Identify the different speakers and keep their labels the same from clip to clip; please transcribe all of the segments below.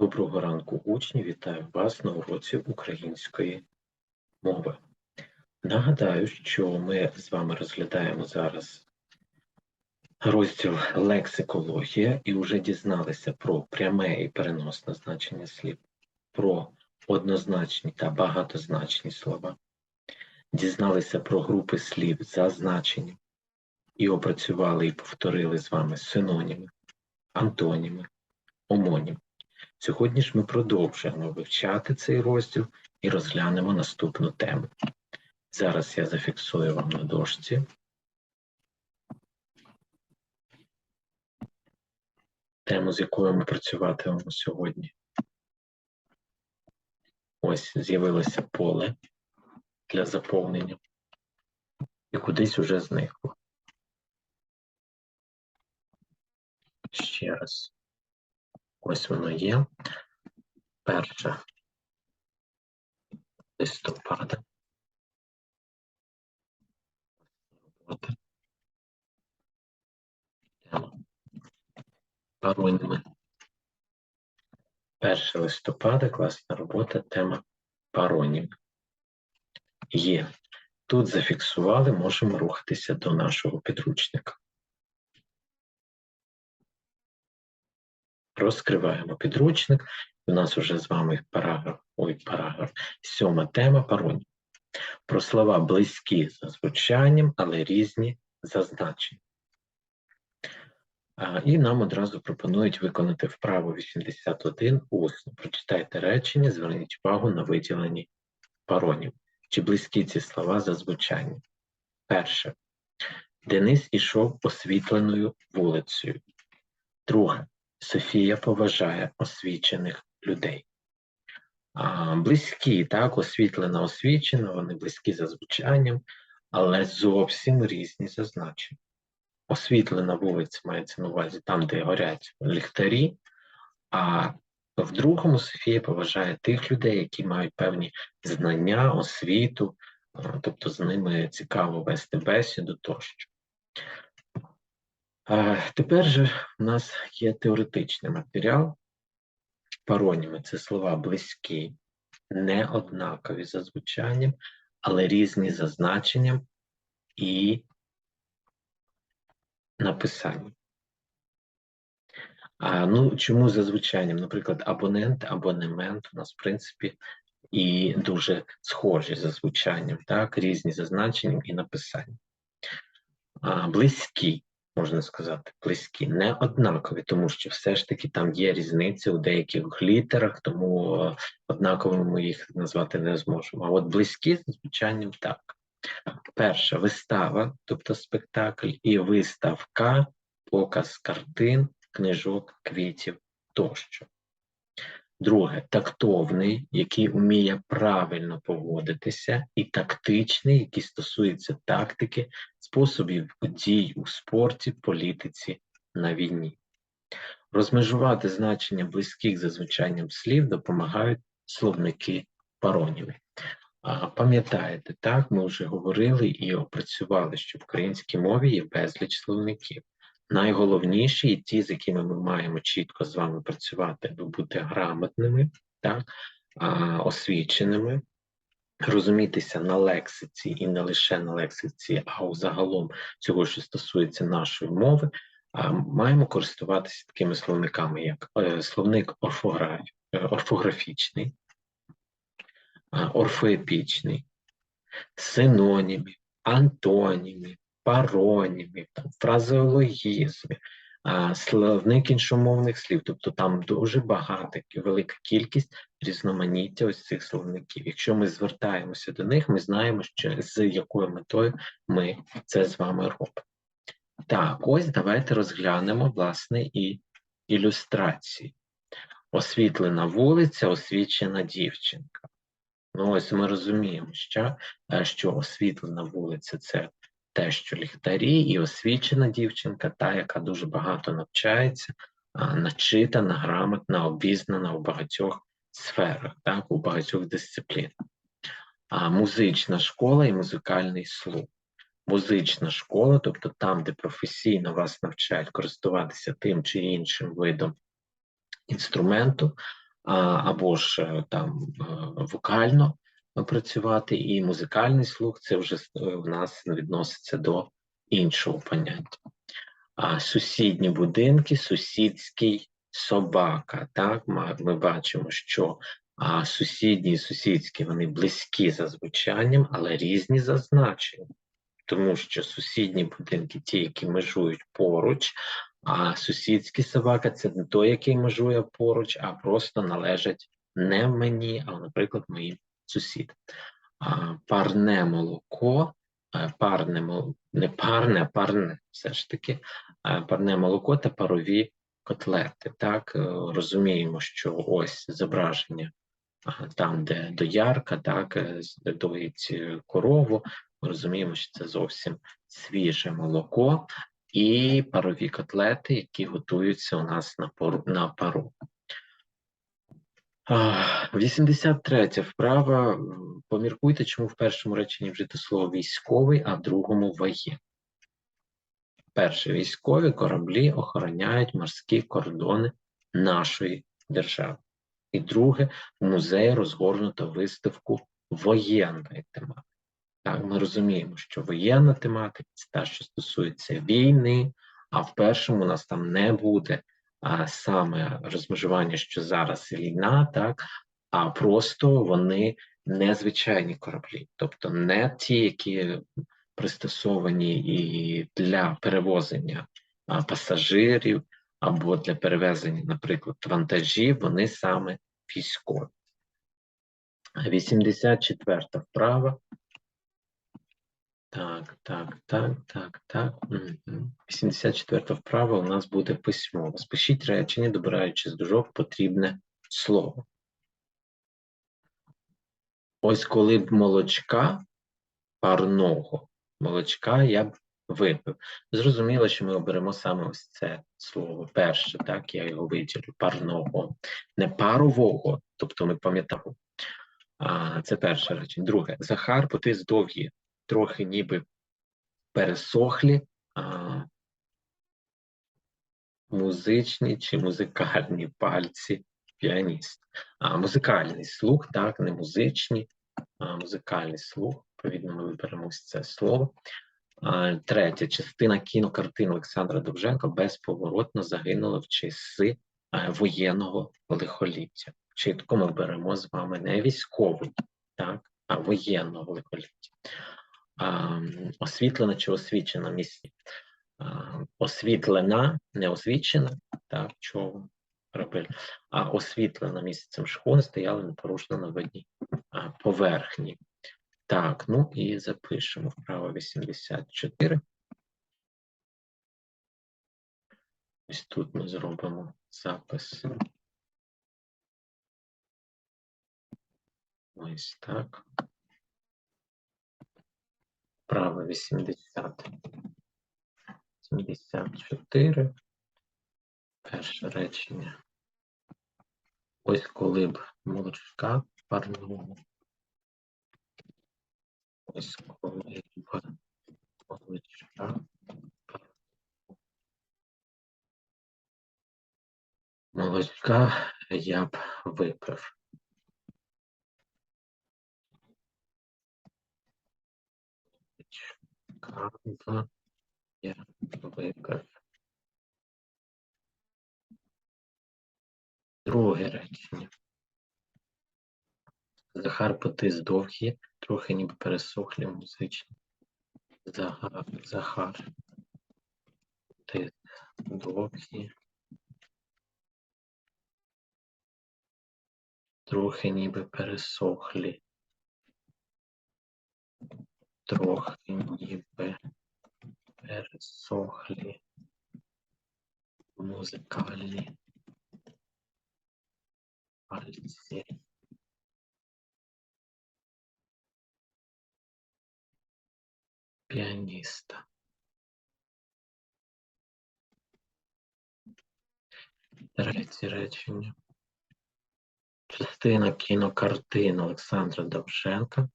Speaker 1: Доброго ранку, учні! Вітаю вас на уроці української мови. Нагадаю, що ми з вами розглядаємо зараз розділ лексикологія і вже дізналися про пряме і переносне значення слів, про однозначні та багатозначні слова, дізналися про групи слів за значенням і опрацювали і повторили з вами синоніми, антоніми, омоніми. Сьогодні ж ми продовжуємо вивчати цей розділ і розглянемо наступну тему. Зараз я зафіксую вам на дошці. Тему, з якою ми працюватимемо сьогодні. Ось з'явилося поле для заповнення і кудись уже зникло. Ще раз. Ось воно є. Перша листопада. Пароніми. 1 листопада, класна робота, тема паронім. Є. Тут зафіксували, можемо рухатися до нашого підручника. Розкриваємо підручник. У нас вже з вами параграф, ой, параграф, сьома тема паронім. Про слова близькі за звучанням, але різні за значенням. І нам одразу пропонують виконати вправу 81 усно. Прочитайте речення, зверніть увагу на виділені паронім. Чи близькі ці слова за звучанням? Перше. Денис ішов освітленою вулицею. Друге. Софія поважає освічених людей. А, Близькі, так, освітлена, освічена, вони близькі за звучанням, але зовсім різні за значенням. Освітлена вулиця мається на увазі там, де горять ліхтарі, а в другому Софія поважає тих людей, які мають певні знання, освіту, тобто з ними цікаво вести бесіду тощо. Тепер же у нас є теоретичний матеріал. Пароніми це слова близькі, не однакові за звучанням, але різні за значенням і написанням. А, Ну, чому за звучанням? Наприклад, абонент, абонемент у нас, в принципі, і дуже схожі за звучанням, так, різні за значенням і написанням. А, Близькі можна сказати, близькі, не однакові, тому що все ж таки там є різниця у деяких літерах, тому е, однаковими ми їх назвати не зможемо. А от близькі з звучанням так. Перша вистава, тобто спектакль, і виставка, показ картин, книжок, квітів тощо. Друге тактовний, який вміє правильно поводитися, і тактичний, який стосується тактики, способів дій у спорті, політиці на війні. Розмежувати значення близьких за звучанням слів допомагають словники паронімів. Пам'ятаєте, так, ми вже говорили і опрацювали, що в українській мові є безліч словників найголовніші і ті, з якими ми маємо чітко з вами працювати, аби бути грамотними, так, освіченими, розумітися на лексиці і не лише на лексиці, а у загалом цього, що стосується нашої мови, маємо користуватися такими словниками, як е, словник орфограф, е, орфографічний, орфоепічний, синонімів, антонімів, паронімів, там, фразеологізмів, словник іншомовних слів, тобто там дуже багато, велика кількість різноманіття ось цих словників. Якщо ми звертаємося до них, ми знаємо, що з якою метою ми це з вами робимо. Так, ось давайте розглянемо, власне, і ілюстрації. Освітлена вулиця, освічена дівчинка. Ну, ось ми розуміємо, що, е, що освітлена вулиця це те, що ліхтарі, і освічена дівчинка, та, яка дуже багато навчається, начитана, грамотна, обізнана у багатьох сферах, так, у багатьох дисциплінах. А музична школа і музикальний слух. Музична школа, тобто там, де професійно вас навчають користуватися тим чи іншим видом інструменту, або ж е, там е, вокально працювати, і музикальний слух це вже е, в нас відноситься до іншого поняття. А сусідні будинки, сусідський собака. Так, ми, бачимо, що сусідні і сусідські вони близькі за звучанням, але різні за значенням. Тому що сусідні будинки, ті, які межують поруч, а сусідські собака це не той, який межує поруч, а просто належать не мені, а, наприклад, моїм сусідам. А, парне молоко, парне мол- не парне, а парне все ж таки, парне молоко та парові котлети. Так, Е, розуміємо, що ось зображення там, де доярка, так, е, доїть е, корову, ми розуміємо, що це зовсім свіже молоко і парові котлети, які готуються у нас на пару. А, 83 вправа. Поміркуйте, чому в першому реченні вжито слово військовий, а в другому воєнний. Перше, військові кораблі охороняють морські кордони нашої держави. І друге, в музеї розгорнуто виставку воєнної тематики. Так, ми розуміємо, що воєнна тематика це та, що стосується війни, а в першому у нас там не буде а, саме розмежування, що зараз війна, так, а просто вони незвичайні кораблі, тобто не ті, які пристосовані і для перевозення пасажирів або для перевезення, наприклад, вантажів, вони саме військові. 84 вправа. Так, так, так, так, так. мгм. 84 вправа у нас буде письмово. Спишіть речення, добираючи з дужок потрібне слово. Ось коли б молочка парного молочка я б випив. Зрозуміло, що ми оберемо саме ось це слово. Перше, так, я його виділю, парного, не парового, тобто ми пам'ятаємо. Це перше речення. Друге, Захар потис довгі, трохи ніби пересохлі, а, музичні чи музикальні пальці піаніст. А, музикальний слух, так, не музичні, а музикальний слух. Відповідно, ми виберемо це слово. А, Третя частина кінокартин Олександра Довженка безповоротно загинула в часи воєнного лихоліття. Чітко ми беремо з вами не військовий, так, а воєнного лихоліття. Освітлена чи освічена місці. Освітлена, не освічена, так, чого робили, а освітлена місяцем шхуни стояла непорушно на водній поверхні. Так, ну і запишемо вправо 84. Ось тут ми зробимо запис. Ось так. Вправо 80. 74. Перше речення. Ось коли б молочка парного. Ось коли б молочка молочка я б випив. Б я випив. Друге речення. Захар потис довгі, трохи ніби пересохлі музичні. Захар, Захар потис довгі. Трохи ніби пересохлі. Трохи ніби пересохлі. Музикальні пальці. Піаніста. Третє речення. Частина кінокартин Олександра Довженка.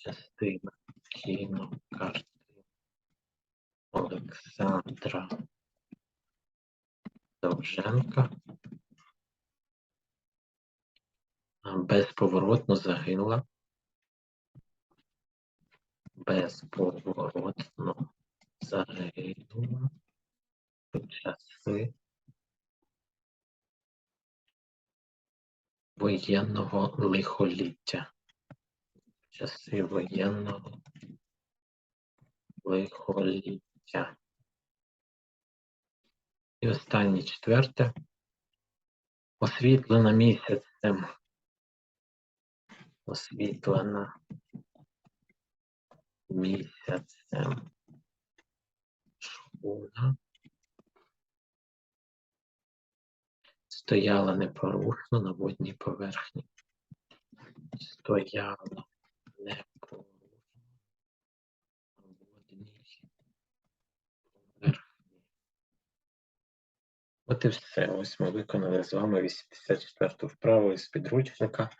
Speaker 1: Частина кінокартин Олександра Довженка. безповоротно загинула. Безповоротно загинула в часи воєнного лихоліття. Часи воєнного лихоліття. І останнє четверте. Освітлена місяцем. Освітлена місяцем. Шхуна. Стояла непорушно на водній поверхні. Стояла непорушно на водній поверхні. От і все. Ось ми виконали з вами 84-ту вправу із підручника.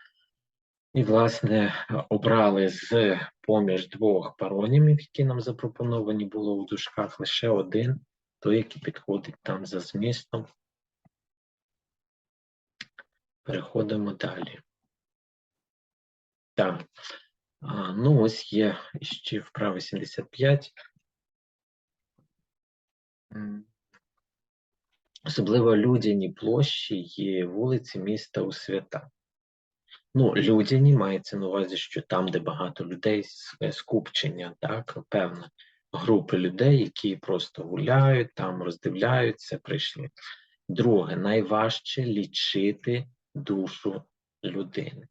Speaker 1: І, власне, обрали з поміж двох паронімів, які нам запропоновані було у дужках, лише один, той, який підходить там за змістом. Переходимо далі. Так. А, ну, ось є ще вправа 75. Особливо людяні площі є вулиці міста у свята. Ну, людяні мається на увазі, що там, де багато людей, скупчення, так, певна групи людей, які просто гуляють, там роздивляються, прийшли. Друге, найважче лічити душу людини.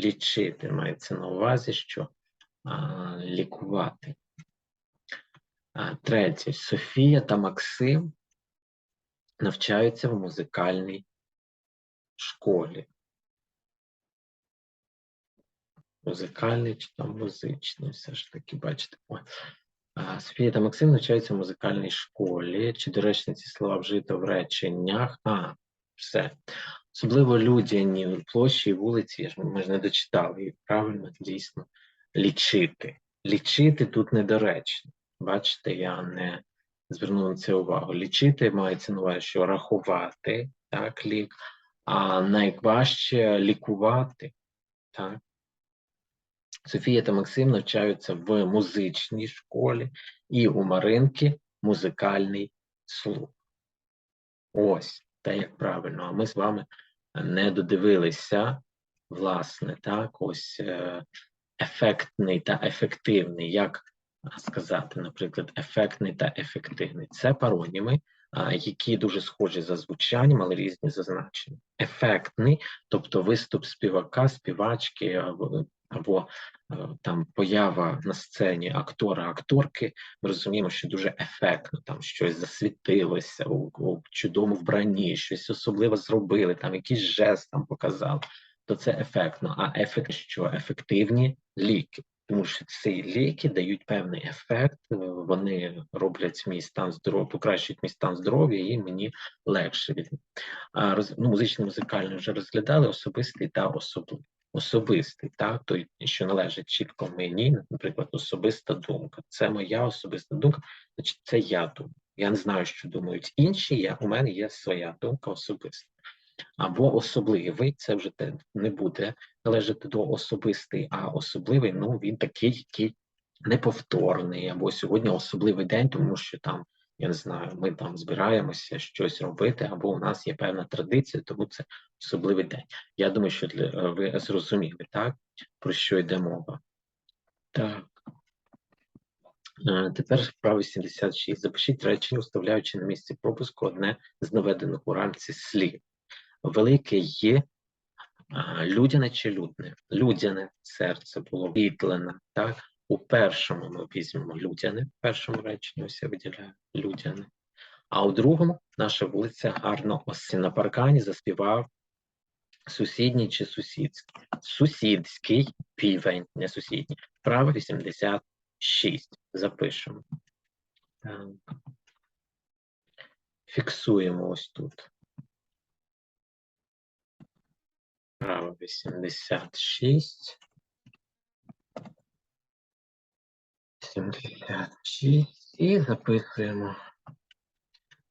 Speaker 1: Лічити мається на увазі, що а, лікувати. Третє, Софія та Максим навчаються в музикальній школі. Музикальний чи там музичний, все ж таки, бачите. А, Софія та Максим навчаються в музикальній школі. Чи доречно ці слова вжито в реченнях? А, все. Особливо людяні площі і вулиці, ми ж не дочитали їх правильно, дійсно. Лічити. Лічити тут недоречно. Бачите, я не звернув на це увагу. Лічити мається на увазі, що рахувати, так, лік, а найважче лікувати. Так. Софія та Максим навчаються в музичній школі і у Маринки музикальний слух. Ось, те, як правильно. А ми з вами не додивилися, власне, так, ось е, ефектний та ефективний. Як сказати, наприклад, ефектний та ефективний? Це пароніми, які дуже схожі за звучанням, але різні за значенням. Ефектний, тобто виступ співака, співачки або, або там поява на сцені актора, акторки, ми розуміємо, що дуже ефектно, там щось засвітилося у, у чудовому вбранні, щось особливе зробили, там якийсь жест там показали, то це ефектно. А ефект, що ефективні ліки. Тому що ці ліки дають певний ефект, е, вони роблять мій стан здоров'я, покращують мій стан здоров'я, і мені легше від ну, музичний музикальний вже розглядали особистий та особливий. Особистий, так, той, що належить чітко мені, наприклад, особиста думка. Це моя особиста думка, значить, це я думаю. Я не знаю, що думають інші. Я, у мене є своя думка особиста. Або особливий, це вже те не буде належати до особистий, а особливий, ну він такий, який неповторний, або сьогодні особливий день, тому що там, я не знаю, ми там збираємося щось робити, або у нас є певна традиція, тому це особливий день. Я думаю, що для, е, ви зрозуміли, так, про що йде мова. Так. Е, Тепер вправа 76. Запишіть речення, вставляючи на місці пропуску одне з наведених у рамці слів. Велике є людяне чи людне? Людяне серце було світлене, так? У першому ми візьмемо людяне, в першому реченні ось я виділяю людяне. А у другому наша вулиця гарно ось на паркані заспівав сусідній чи сусідський. Сусідський півень, не сусідній. Право 86. Запишемо. Так. Фіксуємо ось тут. Право 86. 76 і записуємо.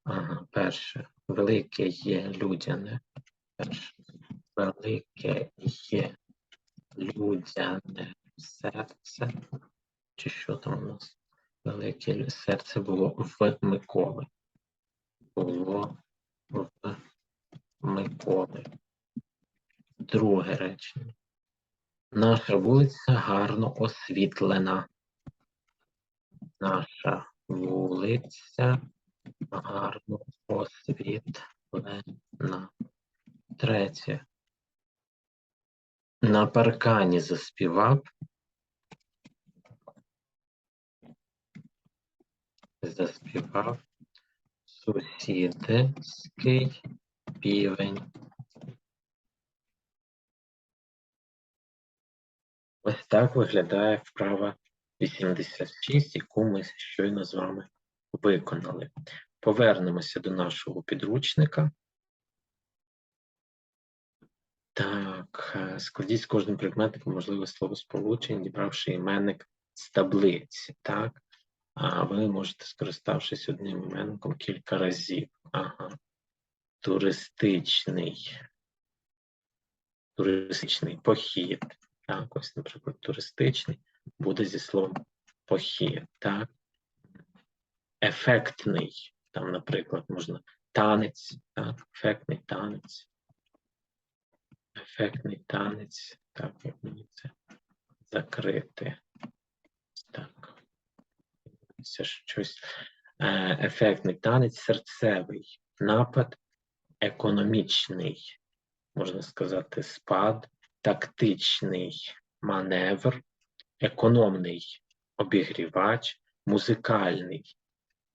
Speaker 1: Ага, перше. Велике є людяне. Перше. Велике є людяне серце. Чи що там у нас? Велике серце було в Миколи. Було в Миколи. Друге речення. Наша вулиця гарно освітлена. Наша вулиця гарно освітлена. Третє. На паркані заспівав. Заспівав сусідський півень. Так виглядає вправа 86, яку ми щойно з вами виконали. Повернемося до нашого підручника. Так, е, складіть з кожним предметом можливе словосполучення, дібравши іменник з таблиці. Так, а ви можете, скориставшись одним іменником кілька разів. Ага. Туристичний. Туристичний похід. Так, ось, наприклад, туристичний буде зі словом похід. Так. Ефектний. Там, наприклад, можна танець, так, ефектний танець. Ефектний танець. Так, як мені це закрити. Так. Це щось. Е, Ефектний танець, серцевий напад, економічний, можна сказати, спад, тактичний маневр, економний обігрівач, музикальний,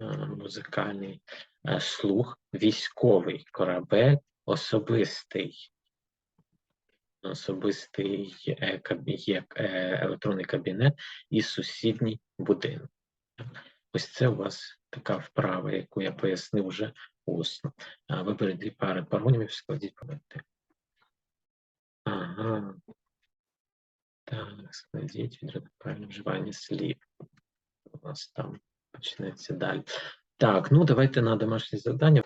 Speaker 1: е, музикальний е, слух, військовий корабель, особистий особистий е, є електронний кабінет і сусідній будинок. Ось це у вас така вправа, яку я пояснив вже усно. Виберіть дві пари паронімів, складіть поверти. Ага. Так, складіть відредактування вживання слів. У нас там почнеться далі. Так, ну давайте на домашнє завдання.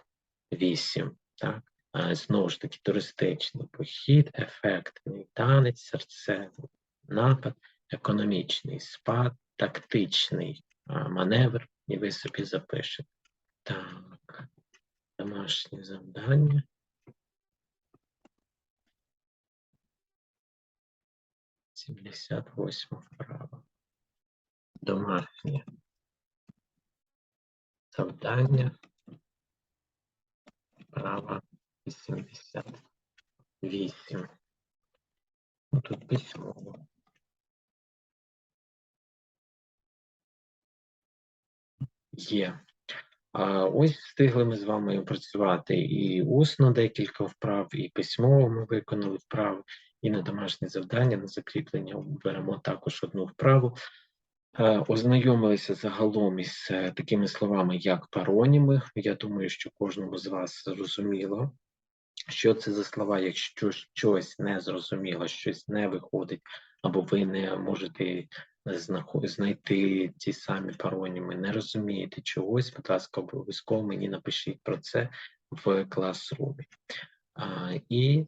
Speaker 1: Вісім. Так. А, Знову ж таки, туристичний похід, ефектний танець, серцевий напад, економічний спад, тактичний а, маневр, і ви собі запишете. Так, домашнє завдання. Сімдесят восьма вправа. Домашнє завдання. Вправа 88. Ну, тут письмово. Є. А ось встигли ми з вами опрацювати і усно декілька вправ, і письмово ми виконали вправи, і на домашнє завдання, на закріплення беремо також одну вправу. Е, Ознайомилися загалом із е, такими словами, як пароніми. Я думаю, що кожному з вас зрозуміло, що це за слова, якщо щось не зрозуміло, щось не виходить, або ви не можете знайти ті самі пароніми, не розумієте чогось, будь ласка, обов'язково мені напишіть про це в класрумі. І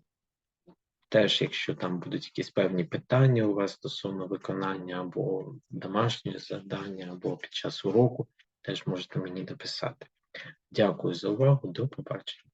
Speaker 1: теж, якщо там будуть якісь певні питання у вас стосовно виконання або домашнього завдання, або під час уроку, теж можете мені дописати. Дякую за увагу, до побачення.